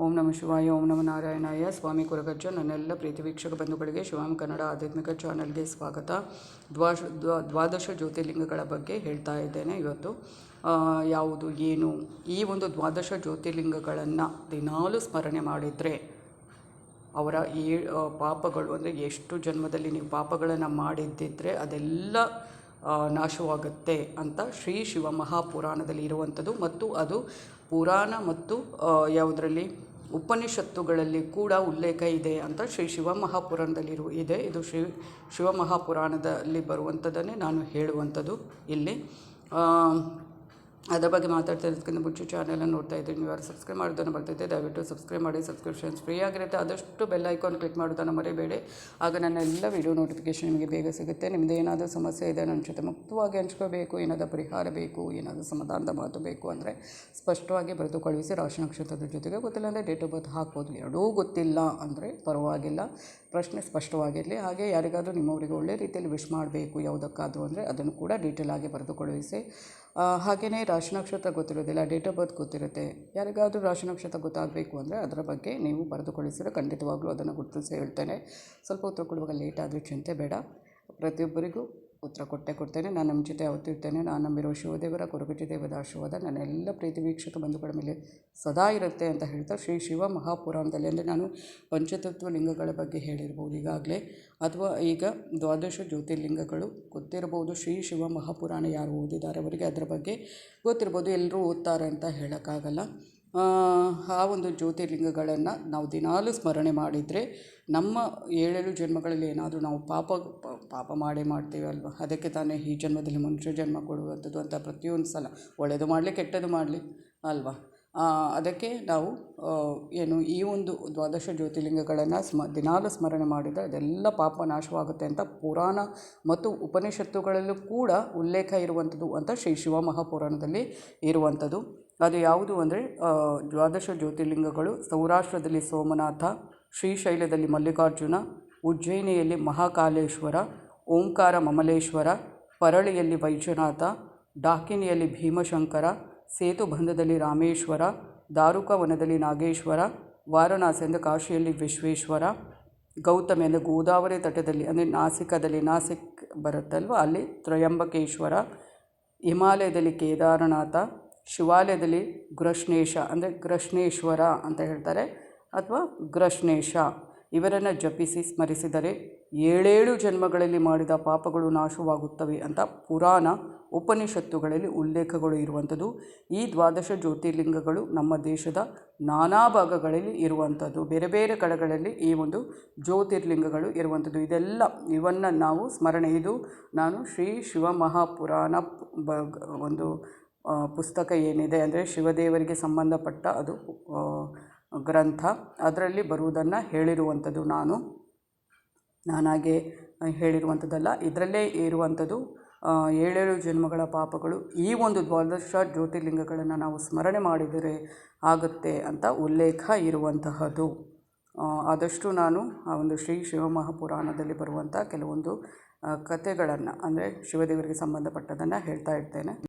ಓಂ ನಮ ಶಿವಾಯ, ಓಂ ನಮ ನಾರಾಯಣಾಯ. ಸ್ವಾಮಿ ಕುರಗಜ್ಜ ನನ್ನೆಲ್ಲ ಪ್ರೀತಿ ವೀಕ್ಷಕ ಬಂಧುಗಳಿಗೆ ಶಿವಾಮ್ ಕನ್ನಡ ಆಧ್ಯಾತ್ಮಿಕ ಚಾನಲ್ಗೆ ಸ್ವಾಗತ. ದ್ವಾಶ, ದ್ವಾ- ದ್ವಾದಶ ಜ್ಯೋತಿರ್ಲಿಂಗಗಳ ಬಗ್ಗೆ ಹೇಳ್ತಾ ಇದ್ದೇನೆ ಇವತ್ತು. ಯಾವುದು, ಏನು? ಈ ಒಂದು ದ್ವಾದಶ ಜ್ಯೋತಿರ್ಲಿಂಗಗಳನ್ನು ದಿನಾಲು ಸ್ಮರಣೆ ಮಾಡಿದರೆ ಅವರ ಏ ಪಾಪಗಳು, ಅಂದರೆ ಎಷ್ಟು ಜನ್ಮದಲ್ಲಿ ನೀವು ಪಾಪಗಳನ್ನು ಮಾಡಿದ್ದಿದ್ರೆ ಅದೆಲ್ಲ ನಾಶವಾಗುತ್ತೆ ಅಂತ ಶ್ರೀ ಶಿವ ಮಹಾಪುರಾಣದಲ್ಲಿ ಇರುವಂಥದ್ದು. ಮತ್ತು ಅದು ಪುರಾಣ ಮತ್ತು ಯಾವುದರಲ್ಲಿ? ಉಪನಿಷತ್ತುಗಳಲ್ಲಿ ಕೂಡ ಉಲ್ಲೇಖ ಇದೆ ಅಂತ ಶ್ರೀ ಶಿವ ಮಹಾಪುರಾಣದಲ್ಲಿ ಇದೆ. ಇದು ಶ್ರೀ ಶಿವ ಮಹಾಪುರಾಣದಲ್ಲಿ ಬರುವಂಥದ್ದನ್ನೇ ನಾನು ಹೇಳುವಂಥದ್ದು ಇಲ್ಲಿ. ಅದರ ಬಗ್ಗೆ ಮಾತಾಡ್ತಾ ಇರೋದಕ್ಕಿಂತ ಮುಂಚೆ ಚಾನಲನ್ನು ನೋಡ್ತಾ ಇದ್ದೀನಿ ನೀವು ಯಾರು ಸಬ್ಸ್ಕ್ರೈಬ್ ಮಾಡೋದನ್ನು ಬರ್ತಿದ್ದೆ ದಯವಿಟ್ಟು ಸಬ್ಸ್ಕ್ರೈಬ್ ಮಾಡಿ ಸಬ್ಸ್ಕ್ರಿಪ್ಷನ್ಸ್ ಫ್ರೀ ಆಗಿರುತ್ತೆ. ಆದಷ್ಟು ಬೆಲ್ ಐಕಾನ್ ಕ್ಲಿಕ್ ಮಾಡೋದನ್ನು ಮರೆಯಬೇಡಿ ಆಗ ನನ್ನ ಎಲ್ಲ ವಿಡಿಯೋ ನೋಟಿಫಿಕೇಷನ್ ನಿಮಗೆ ಬೇಗ ಸಿಗುತ್ತೆ. ನಿಮ್ಮದು ಏನಾದರೂ ಸಮಸ್ಯೆ ಇದೆ, ನನ್ನ ಜೊತೆ ಮುಕ್ತವಾಗಿ ಹಂಚ್ಕೋಬೇಕು, ಏನಾದರೂ ಪರಿಹಾರ ಬೇಕು, ಏನಾದರೂ ಸಮಾಧಾನದ ಮಾತು ಬೇಕು ಅಂದರೆ ಸ್ಪಷ್ಟವಾಗಿ ಬರೆದು ಕಳುಹಿಸಿ ರಾಶಿ ನಕ್ಷತ್ರದ ಜೊತೆಗೆ ಗೊತ್ತಿಲ್ಲ ಅಂದರೆ ಡೇಟ್ ಆಫ್ ಬರ್ತ್ ಹಾಕ್ಬೋದು. ಎರಡೂ ಗೊತ್ತಿಲ್ಲ ಅಂದರೆ ಪರವಾಗಿಲ್ಲ. ಪ್ರಶ್ನೆ ಸ್ಪಷ್ಟವಾಗಿರಲಿ. ಹಾಗೆ ಯಾರಿಗಾದರೂ ನಿಮ್ಮವರಿಗೆ ಒಳ್ಳೆ ರೀತಿಯಲ್ಲಿ ವಿಶ್ ಮಾಡಬೇಕು ಯಾವುದಕ್ಕಾದರೂ ಅಂದರೆ ಅದನ್ನು ಕೂಡ ಡೀಟೇಲ್ ಆಗಿ ಬರೆದು ಕಳುಹಿಸಿ ಹಾಗೆಯೇ ರಾಶಿ ನಕ್ಷತ್ರ ಗೊತ್ತಿರೋದಿಲ್ಲ ಡೇಟ್ ಆಫ್ ಬರ್ತ್ ಗೊತ್ತಿರುತ್ತೆ. ಯಾರಿಗಾದರೂ ರಾಶಿ ನಕ್ಷತ್ರ ಗೊತ್ತಾಗಬೇಕು ಅಂದರೆ ಅದರ ಬಗ್ಗೆ ನೀವು ಬರೆದುಕೊಳ್ಳಿಸಿದ್ರೆ ಖಂಡಿತವಾಗ್ಲೂ ಅದನ್ನು ಗುರುತಿಸಿ ಹೇಳ್ತೇನೆ. ಸ್ವಲ್ಪ ಉತ್ತರ ಕೊಡುವಾಗ ಲೇಟ್ ಆದರೆ ಚಿಂತೆ ಬೇಡ. ಪ್ರತಿಯೊಬ್ಬರಿಗೂ ಉತ್ತರ ಕೊಟ್ಟೆ ಕೊಡ್ತೇನೆ. ನಾನು ನಮ್ಮ ಜೊತೆ ಅವತ್ತಿರ್ತೇನೆ. ನಾನು ನಂಬಿರೋ ಶಿವದೇವರ ಕೊರಗುಜಿ ದೇವದ ಆಶೀರ್ವಾದ ನನ್ನ ಎಲ್ಲ ಪ್ರೀತಿ ವೀಕ್ಷಕ ಬಂಧುಗಳ ಮೇಲೆ ಸದಾ ಇರುತ್ತೆ ಅಂತ ಹೇಳ್ತಾ ಶ್ರೀ ಶಿವ ಮಹಾಪುರಾಣದಲ್ಲಿ ಅಂದರೆ ನಾನು ಪಂಚತತ್ವ ಲಿಂಗಗಳ ಬಗ್ಗೆ ಹೇಳಿರ್ಬೋದು ಈಗಾಗಲೇ. ಅಥವಾ ಈಗ ದ್ವಾದಶ ಜ್ಯೋತಿರ್ಲಿಂಗಗಳು ಗೊತ್ತಿರ್ಬೋದು ಶ್ರೀ ಶಿವ ಮಹಾಪುರಾಣ ಯಾರು ಓದಿದ್ದಾರೆ ಅವರಿಗೆ ಅದರ ಬಗ್ಗೆ ಗೊತ್ತಿರ್ಬೋದು. ಎಲ್ಲರೂ ಓದ್ತಾರೆ ಅಂತ ಹೇಳೋಕ್ಕಾಗಲ್ಲ. ಆ, ಒಂದು ಜ್ಯೋತಿರ್ಲಿಂಗಗಳನ್ನು ನಾವು ದಿನಾಲೂ ಸ್ಮರಣೆ ಮಾಡಿದರೆ ನಮ್ಮ ಏಳೇಳು ಜನ್ಮಗಳಲ್ಲಿ ಏನಾದರೂ ನಾವು ಪಾಪ ಪಾಪ ಮಾಡೇ ಮಾಡ್ತೀವಿ ಅಲ್ವಾ? ಅದಕ್ಕೆ ತಾನೇ ಈ ಜನ್ಮದಲ್ಲಿ ಮನುಷ್ಯ ಜನ್ಮ ಕೊಡುವಂಥದ್ದು ಅಂತ ಪ್ರತಿಯೊಂದು ಸಲ. ಒಳ್ಳೆಯದು ಮಾಡಲಿ ಕೆಟ್ಟದ್ದು ಮಾಡಲಿ ಅಲ್ವಾ? ಅದಕ್ಕೆ ನಾವು ಏನು ಈ ಒಂದು ದ್ವಾದಶ ಜ್ಯೋತಿರ್ಲಿಂಗಗಳನ್ನು ಸ್ಮ ದಿನಾಲು ಸ್ಮರಣೆ ಮಾಡಿದರೆ ಅದೆಲ್ಲ ಪಾಪ ನಾಶವಾಗುತ್ತೆ ಅಂತ ಪುರಾಣ ಮತ್ತು ಉಪನಿಷತ್ತುಗಳಲ್ಲೂ ಕೂಡ ಉಲ್ಲೇಖ ಇರುವಂಥದ್ದು ಅಂತ ಶ್ರೀ ಶಿವಮಹಾಪುರಾಣದಲ್ಲಿ ಇರುವಂಥದ್ದು. ಅದು ಯಾವುದು ಅಂದರೆ ದ್ವಾದಶ ಜ್ಯೋತಿರ್ಲಿಂಗಗಳು, ಸೌರಾಷ್ಟ್ರದಲ್ಲಿ ಸೋಮನಾಥ, ಶ್ರೀಶೈಲದಲ್ಲಿ ಮಲ್ಲಿಕಾರ್ಜುನ, ಉಜ್ಜಯಿನಿಯಲ್ಲಿ ಮಹಾಕಾಲೇಶ್ವರ, ಓಂಕಾರ ಮಮಲೇಶ್ವರ, ಪರಳಿಯಲ್ಲಿ ವೈಶ್ಯನಾಥ ಡಾಕಿನಿಯಲ್ಲಿ ಭೀಮಶಂಕರ, ಸೇತುಬಂಧದಲ್ಲಿ ರಾಮೇಶ್ವರ, ದಾರುಕವನದಲ್ಲಿ ನಾಗೇಶ್ವರ ವಾರಣಾಸಿ ಅಂದರೆ ಕಾಶಿಯಲ್ಲಿ ವಿಶ್ವೇಶ್ವರ ಗೌತಮಿ ಅಂದರೆ ಗೋದಾವರಿ ತಟದಲ್ಲಿ, ಅಂದರೆ ನಾಸಿಕದಲ್ಲಿ ನಾಸಿಕ್ ಬರುತ್ತಲ್ವ, ಅಲ್ಲಿ ತ್ರಯಂಬಕೇಶ್ವರ, ಹಿಮಾಲಯದಲ್ಲಿ ಕೇದಾರನಾಥ ಶಿವಾಲಯದಲ್ಲಿ ಗೃಷ್ಣೇಶ ಅಂದರೆ ಗೃಷ್ಣೇಶ್ವರ ಅಂತ ಹೇಳ್ತಾರೆ ಅಥವಾ ಗೃಷ್ಣೇಶ. ಇವರನ್ನು ಜಪಿಸಿ ಸ್ಮರಿಸಿದರೆ ಏಳೇಳು ಜನ್ಮಗಳಲ್ಲಿ ಮಾಡಿದ ಪಾಪಗಳು ನಾಶವಾಗುತ್ತವೆ ಅಂತ ಪುರಾಣ ಉಪನಿಷತ್ತುಗಳಲ್ಲಿ ಉಲ್ಲೇಖಗಳು ಇರುವಂಥದ್ದು. ಈ ದ್ವಾದಶ ಜ್ಯೋತಿರ್ಲಿಂಗಗಳು ನಮ್ಮ ದೇಶದ ನಾನಾ ಭಾಗಗಳಲ್ಲಿ ಇರುವಂಥದ್ದು. ಬೇರೆ ಬೇರೆ ಕಡೆಗಳಲ್ಲಿ ಈ ಒಂದು ಜ್ಯೋತಿರ್ಲಿಂಗಗಳು ಇರುವಂಥದ್ದು. ಇದೆಲ್ಲ ಇವನ್ನು ನಾವು ಸ್ಮರಣೆ. ನಾನು ಶ್ರೀ ಶಿವಮಹಾಪುರಾಣ ಬ, ಒಂದು ಪುಸ್ತಕ ಏನಿದೆ ಅಂದರೆ ಶಿವದೇವರಿಗೆ ಸಂಬಂಧಪಟ್ಟ ಅದು ಗ್ರಂಥ. ಅದರಲ್ಲಿ ಬರುವುದನ್ನು ಹೇಳಿರುವಂಥದ್ದು ನಾನು. ನಾನಾಗೆ ಹೇಳಿರುವಂಥದ್ದಲ್ಲ. ಇದರಲ್ಲೇ ಇರುವಂಥದ್ದು ಏಳೇಳು ಜನ್ಮಗಳ ಪಾಪಗಳು. ಈ ಒಂದು ದ್ವಾದಶ ಜ್ಯೋತಿರ್ಲಿಂಗಗಳನ್ನು ನಾವು ಸ್ಮರಣೆ ಮಾಡಿದರೆ ಆಗುತ್ತೆ ಅಂತ ಉಲ್ಲೇಖ ಇರುವಂತಹದ್ದು. ಆದಷ್ಟು ನಾನು ಆ ಒಂದು ಶ್ರೀ ಶಿವಮಹಾಪುರಾಣದಲ್ಲಿ ಬರುವಂಥ ಕೆಲವೊಂದು ಕಥೆಗಳನ್ನು, ಅಂದರೆ ಶಿವದೇವರಿಗೆ ಸಂಬಂಧಪಟ್ಟದನ್ನು ಹೇಳ್ತಾ ಇರ್ತೇನೆ.